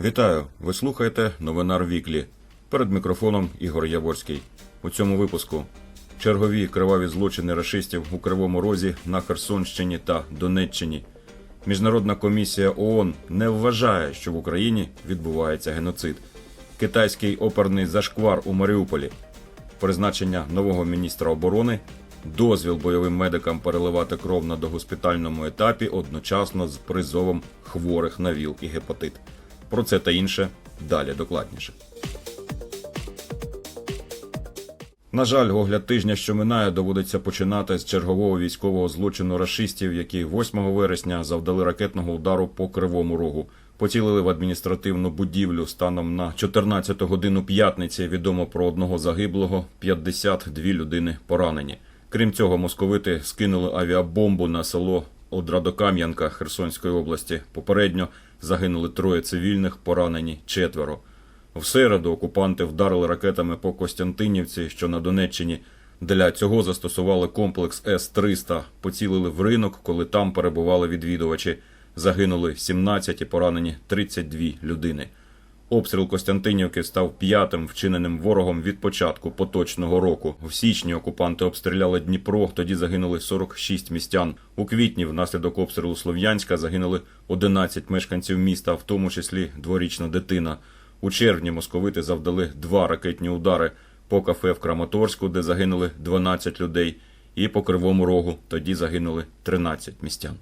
Вітаю! Ви слухаєте Новинар Віклі. Перед мікрофоном Ігор Яворський. У цьому випуску чергові криваві злочини рашистів у Кривому Розі на Херсонщині та Донеччині. Міжнародна комісія ООН не вважає, що в Україні відбувається геноцид. Китайський оперний зашквар у Маріуполі. Призначення нового міністра оборони, дозвіл бойовим медикам переливати кров на догоспітальному етапі одночасно з призовом хворих на ВІЛ і гепатит. Про це та інше далі докладніше. На жаль, огляд тижня, що минає, доводиться починати з чергового військового злочину рашистів, які 8 вересня завдали ракетного удару по кривому рогу. Поцілили в адміністративну будівлю станом на 14 годину п'ятниці. Відомо про одного загиблого, 52 людини поранені. Крім цього, московити скинули авіабомбу на село Одрадокам'янка Херсонської області. Попередньо загинули троє цивільних, поранені четверо. В середу окупанти вдарили ракетами по Костянтинівці, що на Донеччині. Для цього застосували комплекс С-300, поцілили в ринок, коли там перебували відвідувачі. Загинули 17 і поранені 32 людини. Обстріл Костянтинівки став п'ятим вчиненим ворогом від початку поточного року. В січні окупанти обстріляли Дніпро, тоді загинули 46 містян. У квітні внаслідок обстрілу Слов'янська загинули 11 мешканців міста, в тому числі дворічна дитина. У червні московити завдали два ракетні удари по кафе в Краматорську, де загинули 12 людей, і по Кривому Рогу, тоді загинули 13 містян.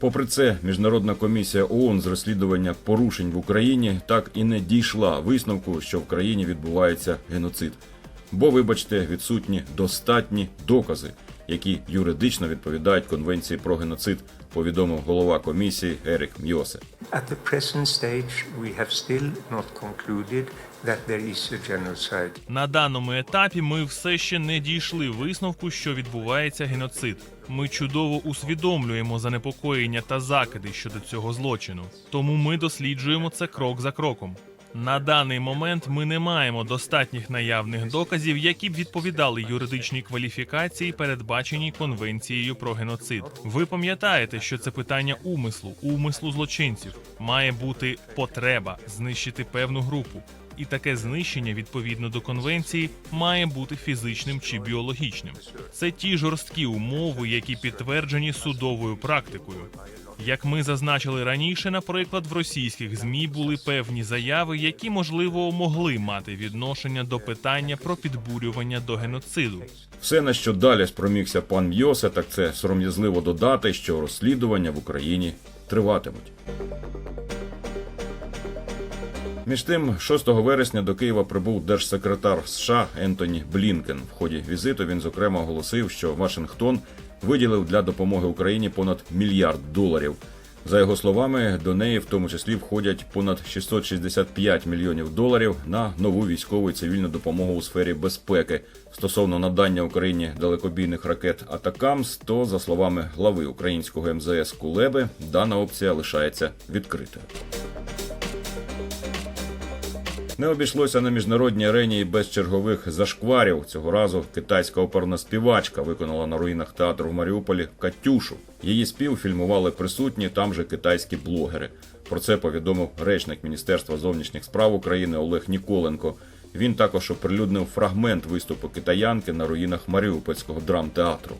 Попри це, міжнародна комісія ООН з розслідування порушень в Україні так і не дійшла висновку, що в країні відбувається геноцид. Бо, вибачте, відсутні достатні докази, які юридично відповідають Конвенції про геноцид, повідомив голова комісії Ерік Мьосе. At the present stage, we have still not concluded that there is a genocide. На даному етапі ми все ще не дійшли висновку, що відбувається геноцид. Ми чудово усвідомлюємо занепокоєння та закиди щодо цього злочину, тому ми досліджуємо це крок за кроком. На даний момент ми не маємо достатніх наявних доказів, які б відповідали юридичній кваліфікації, передбаченій конвенцією про геноцид. Ви пам'ятаєте, що це питання умислу, умислу злочинців. Має бути потреба знищити певну групу. І таке знищення відповідно до конвенції має бути фізичним чи біологічним. Це ті жорсткі умови, які підтверджені судовою практикою. Як ми зазначили раніше, наприклад, в російських змі були певні заяви, які можливо могли мати відношення до питання про підбурювання до геноциду. Все, на що далі спромігся пан Мьосе, так це сором'язливо додати, що розслідування в Україні триватимуть. Між тим, 6 вересня до Києва прибув держсекретар США Ентоні Блінкен. В ході візиту він зокрема оголосив, що Вашингтон виділив для допомоги Україні понад мільярд доларів. За його словами, до неї в тому числі входять понад 665 мільйонів доларів на нову військову і цивільну допомогу у сфері безпеки. Стосовно надання Україні далекобійних ракет Атакамс, то за словами глави українського МЗС Кулеби, дана опція лишається відкритою. Не обійшлося на міжнародній арені і без чергових зашкварів. Цього разу китайська оперна співачка виконала на руїнах театру в Маріуполі Катюшу. Її спів фільмували присутні там же китайські блогери. Про це повідомив речник Міністерства зовнішніх справ України Олег Ніколенко. Він також оприлюднив фрагмент виступу китаянки на руїнах Маріупольського драмтеатру.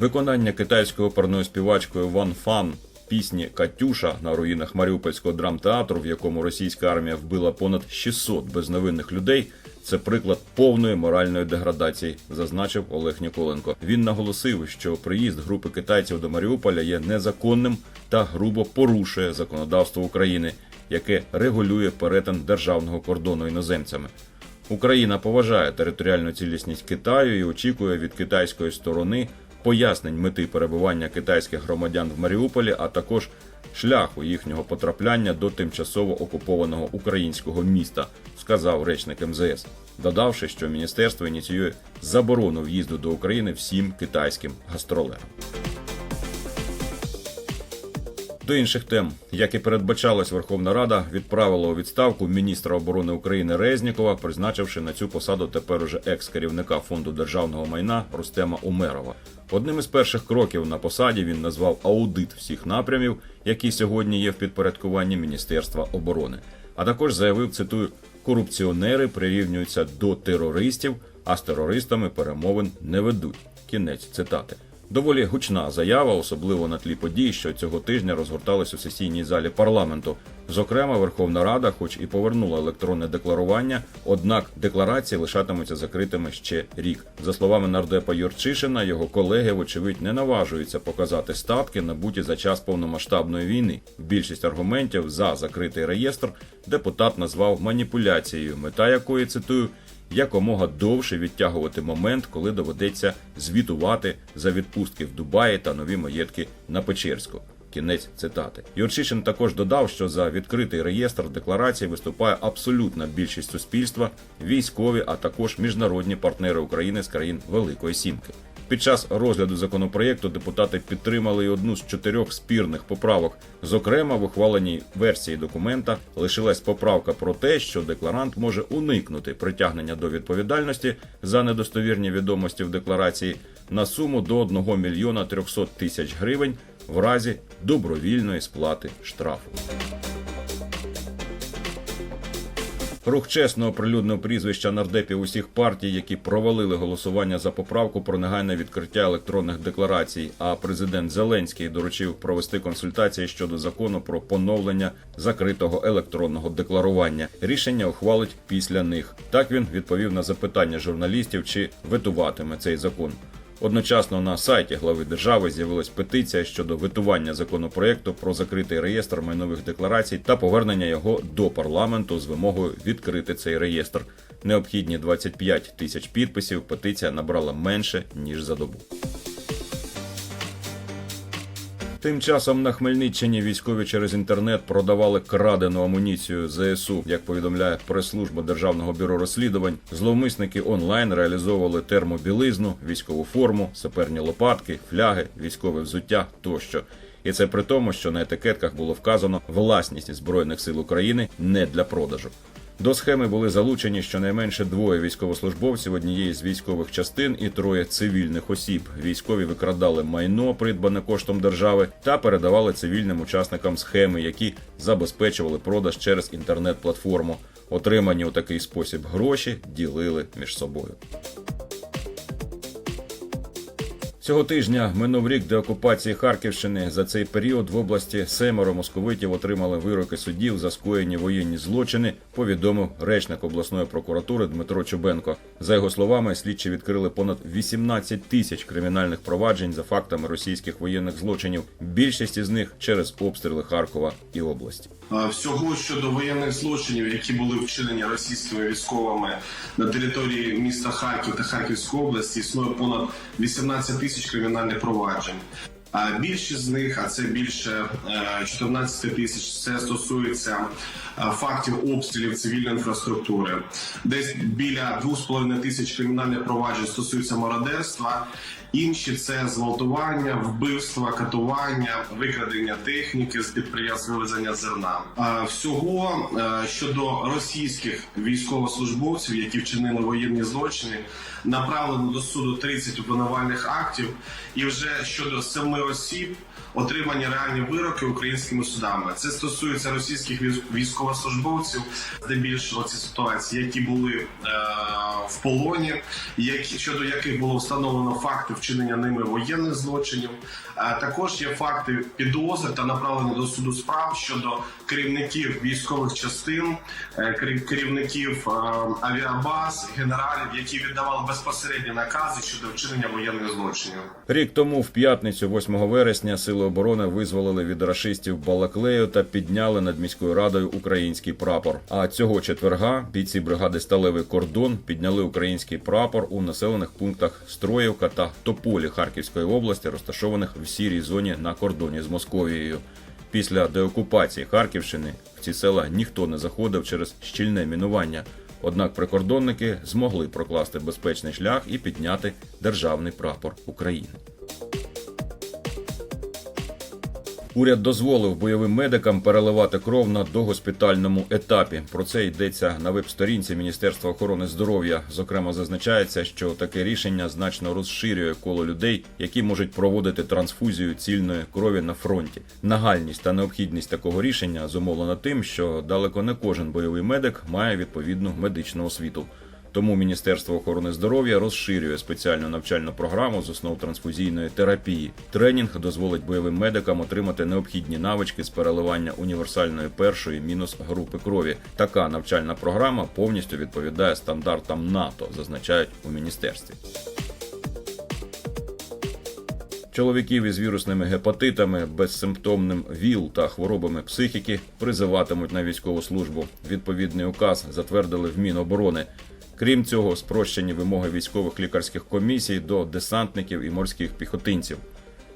Виконання китайською оперною співачкою Ван Фан пісні Катюша на руїнах Маріупольського драмтеатру, в якому російська армія вбила понад 600 безневинних людей. Це приклад повної моральної деградації, зазначив Олег Ніколенко. Він наголосив, що приїзд групи китайців до Маріуполя є незаконним та грубо порушує законодавство України, яке регулює перетин державного кордону іноземцями. Україна поважає територіальну цілісність Китаю і очікує від китайської сторони пояснень мети перебування китайських громадян в Маріуполі, а також шляху їхнього потрапляння до тимчасово окупованого українського міста, сказав речник МЗС, додавши, що міністерство ініціює заборону в'їзду до України всім китайським гастролерам. До інших тем, як і передбачалось, Верховна Рада відправила у відставку міністра оборони України Резнікова, призначивши на цю посаду тепер уже екс-керівника фонду державного майна Рустема Умерова. Одним із перших кроків на посаді він назвав аудит всіх напрямів, які сьогодні є в підпорядкуванні Міністерства оборони. А також заявив, цитую, корупціонери прирівнюються до терористів, а з терористами перемовин не ведуть. Кінець цитати. Доволі гучна заява, особливо на тлі подій, що цього тижня розгортались у сесійній залі парламенту. Зокрема, Верховна Рада, хоч і повернула електронне декларування, однак декларації лишатимуться закритими ще рік. За словами нардепа Юрчишина, його колеги, вочевидь, не наважуються показати статки, набуті за час повномасштабної війни. Більшість аргументів за закритий реєстр депутат назвав маніпуляцією, мета якої цитую якомога довше відтягувати момент, коли доведеться звітувати за відпустки в Дубаї та нові маєтки на Печерську. Кінець цитати. Юрчишин також додав, що за відкритий реєстр декларації виступає абсолютна більшість суспільства, військові, а також міжнародні партнери України з країн Великої Сімки. Під час розгляду законопроєкту депутати підтримали й одну з чотирьох спірних поправок. Зокрема, в ухваленій версії документа лишилась поправка про те, що декларант може уникнути притягнення до відповідальності за недостовірні відомості в декларації на суму до 1 мільйона 300 тисяч гривень в разі добровільної сплати штрафу. Рух чесно оприлюднив прізвища нардепів усіх партій, які провалили голосування за поправку про негайне відкриття електронних декларацій. А президент Зеленський доручив провести консультації щодо закону про поновлення закритого електронного декларування. Рішення ухвалить після них. Так він відповів на запитання журналістів, чи ветуватиме цей закон. Одночасно на сайті глави держави з'явилась петиція щодо витування законопроекту про закритий реєстр майнових декларацій та повернення його до парламенту з вимогою відкрити цей реєстр. Необхідні 25 тисяч підписів. Петиція набрала менше ніж за добу. Тим часом на Хмельниччині військові через інтернет продавали крадену амуніцію ЗСУ. Як повідомляє прес-служба Державного бюро розслідувань, зловмисники онлайн реалізовували термобілизну, військову форму, саперні лопатки, фляги, військове взуття тощо. І це при тому, що на етикетках було вказано власність збройних сил України не для продажу. До схеми були залучені щонайменше двоє військовослужбовців однієї з військових частин і троє цивільних осіб. Військові викрадали майно, придбане коштом держави, та передавали цивільним учасникам схеми, які забезпечували продаж через інтернет-платформу. Отримані у такий спосіб гроші ділили між собою. Цього тижня минув рік деокупації Харківщини. За цей період в області семеро московитів отримали вироки судів за скоєні воєнні злочини. Повідомив речник обласної прокуратури Дмитро Чубенко. За його словами, слідчі відкрили понад 18 тисяч кримінальних проваджень за фактами російських воєнних злочинів. Більшість із них через обстріли Харкова і області. Е, Всього щодо воєнних злочинів, які були вчинені російськими військовими на території міста Харків та Харківської області, існує понад 18 тисяч кримінальних проваджень. А більшість з них, а це більше е, 14 тисяч, це стосується е, фактів обстрілів цивільної інфраструктури. Десь біля 2,5 тисяч кримінальних проваджень стосуються мародерства. Інші це зґвалтування, вбивства, катування, викрадення техніки з підприємств вивезення зерна. Всього е, щодо російських військовослужбовців, які вчинили воєнні злочини, направлено до суду 30 обвинувальних актів, і вже щодо семи осіб отримані реальні вироки українськими судами. Це стосується російських військ- військовослужбовців, здебільшого ці ситуації, які були е, в полоні, які щодо яких було встановлено факти вчинення ними воєнних злочинів. А також є факти підозри та направлення до суду справ щодо керівників військових частин, е, керівників е, авіабаз, генералів, які віддавали безпосередні накази щодо вчинення воєнних злочинів. Рік тому, в п'ятницю, 8 вересня, сили оборони визволили від рашистів Балаклею та підняли над міською радою український прапор. А цього четверга бійці бригади Сталевий кордон підняли український прапор у населених пунктах Строївка та Тополі Харківської області, розташованих в сірій зоні на кордоні з Московією. Після деокупації Харківщини в ці села ніхто не заходив через щільне мінування. Однак прикордонники змогли прокласти безпечний шлях і підняти державний прапор України. Уряд дозволив бойовим медикам переливати кров на догоспітальному етапі. Про це йдеться на веб-сторінці Міністерства охорони здоров'я. Зокрема, зазначається, що таке рішення значно розширює коло людей, які можуть проводити трансфузію цільної крові на фронті. Нагальність та необхідність такого рішення зумовлена тим, що далеко не кожен бойовий медик має відповідну медичну освіту. Тому Міністерство охорони здоров'я розширює спеціальну навчальну програму з основ трансфузійної терапії. Тренінг дозволить бойовим медикам отримати необхідні навички з переливання універсальної першої мінус групи крові. Така навчальна програма повністю відповідає стандартам НАТО, зазначають у міністерстві. Чоловіків із вірусними гепатитами, безсимптомним ВІЛ та хворобами психіки призиватимуть на військову службу. Відповідний указ затвердили в Міноборони. Крім цього, спрощені вимоги військових лікарських комісій до десантників і морських піхотинців.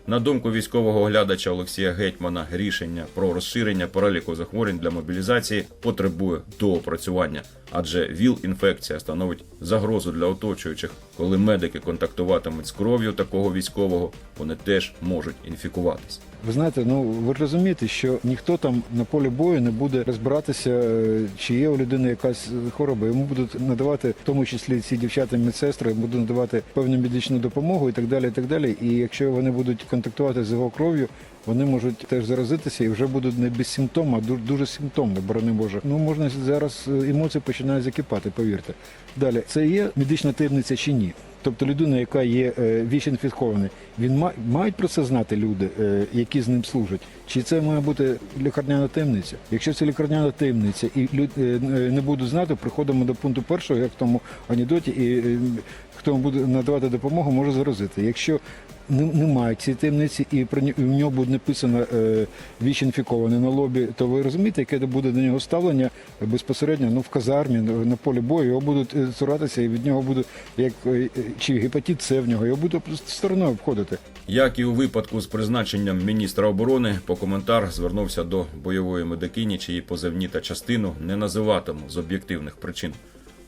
На думку військового оглядача Олексія Гетьмана, рішення про розширення переліку захворювань для мобілізації потребує доопрацювання, адже ВІЛ-інфекція становить загрозу для оточуючих. Коли медики контактуватимуть з кров'ю такого військового, вони теж можуть інфікуватись. Ви знаєте, ну ви розумієте, що ніхто там на полі бою не буде розбиратися, е, чи є у людини якась хвороба. Йому будуть надавати, в тому числі ці дівчата медсестри, будуть надавати певну медичну допомогу і так далі. І так далі. І якщо вони будуть контактувати з його кров'ю, вони можуть теж заразитися і вже будуть не без симптому, а ду- дуже симптомно, борони Боже. Ну можна зараз е, емоції починають закипати, повірте. Далі, це є медична таємниця чи ні? Тобто людина, яка є е, віч-інфікований, він ма- мають про це знати люди, е, які з ним служать. Чи це має бути лікарняна таємниця? Якщо це лікарняна таємниця і люд, е, не будуть знати, приходимо до пункту першого, як в тому анекдоті, і хто буде надавати допомогу, може заразити. Якщо не- немає цієї таємниці, і про в нього буде написано е, віч інфікований на лобі, то ви розумієте, яке буде до нього ставлення безпосередньо ну, в казармі, на полі бою, його будуть е, цуратися, і від нього буде як е, чи гепатит С в нього, його буде стороною обходити. Як і у випадку з призначенням міністра оборони, по коментар звернувся до бойової медикині, чиї позивні та частину не називатиму з об'єктивних причин.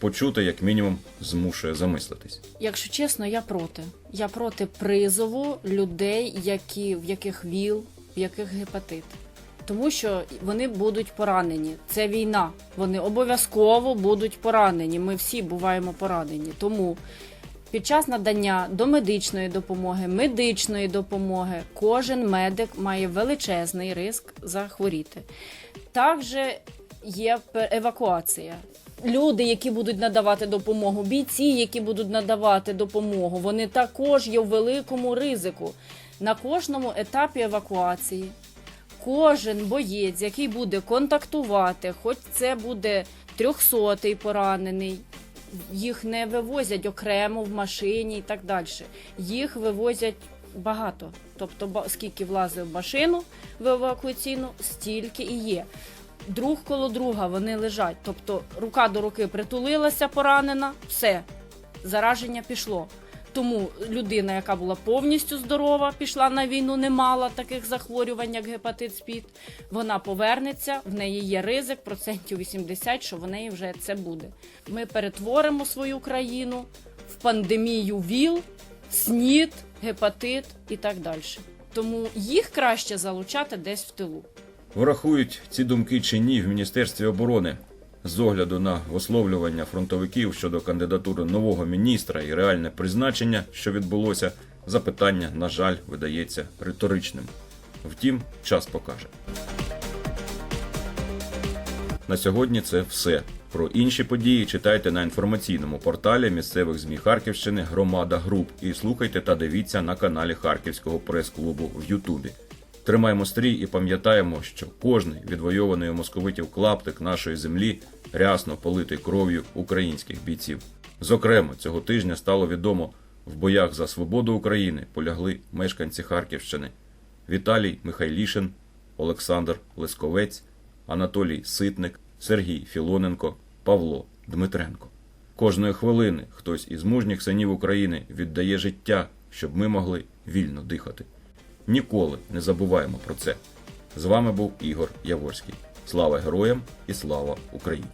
Почути, як мінімум, змушує замислитись. Якщо чесно, я проти. Я проти призову людей, які, в яких ВІЛ, в яких гепатит. Тому що вони будуть поранені. Це війна. Вони обов'язково будуть поранені. Ми всі буваємо поранені. Тому під час надання домедичної допомоги, медичної допомоги, кожен медик має величезний ризик захворіти. Також є евакуація. Люди, які будуть надавати допомогу, бійці, які будуть надавати допомогу, вони також є в великому ризику. На кожному етапі евакуації кожен боєць, який буде контактувати, хоч це буде трьохсотий поранений, їх не вивозять окремо в машині і так далі. Їх вивозять багато. Тобто, скільки влазить в машину в евакуаційну, стільки і є. Друг коло друга вони лежать. Тобто рука до руки притулилася, поранена, все, зараження пішло. Тому людина, яка була повністю здорова, пішла на війну, не мала таких захворювань, як гепатит СПІД, вона повернеться, в неї є ризик процентів 80, що в неї вже це буде. Ми перетворимо свою країну в пандемію ВІЛ, СНІД, гепатит і так далі. Тому їх краще залучати десь в тилу. Врахують ці думки чи ні в Міністерстві оборони. З огляду на висловлювання фронтовиків щодо кандидатури нового міністра і реальне призначення, що відбулося, запитання, на жаль, видається риторичним. Втім, час покаже. На сьогодні це все. Про інші події читайте на інформаційному порталі місцевих ЗМІ Харківщини Громада Груп і слухайте та дивіться на каналі Харківського прес-клубу в Ютубі. Тримаємо стрій і пам'ятаємо, що кожний відвойований у московитів клаптик нашої землі рясно политий кров'ю українських бійців. Зокрема, цього тижня стало відомо, в боях за свободу України полягли мешканці Харківщини Віталій Михайлішин, Олександр Лесковець, Анатолій Ситник, Сергій Філоненко, Павло Дмитренко. Кожної хвилини хтось із мужніх синів України віддає життя, щоб ми могли вільно дихати. Ніколи не забуваємо про це. З вами був Ігор Яворський. Слава героям і слава Україні!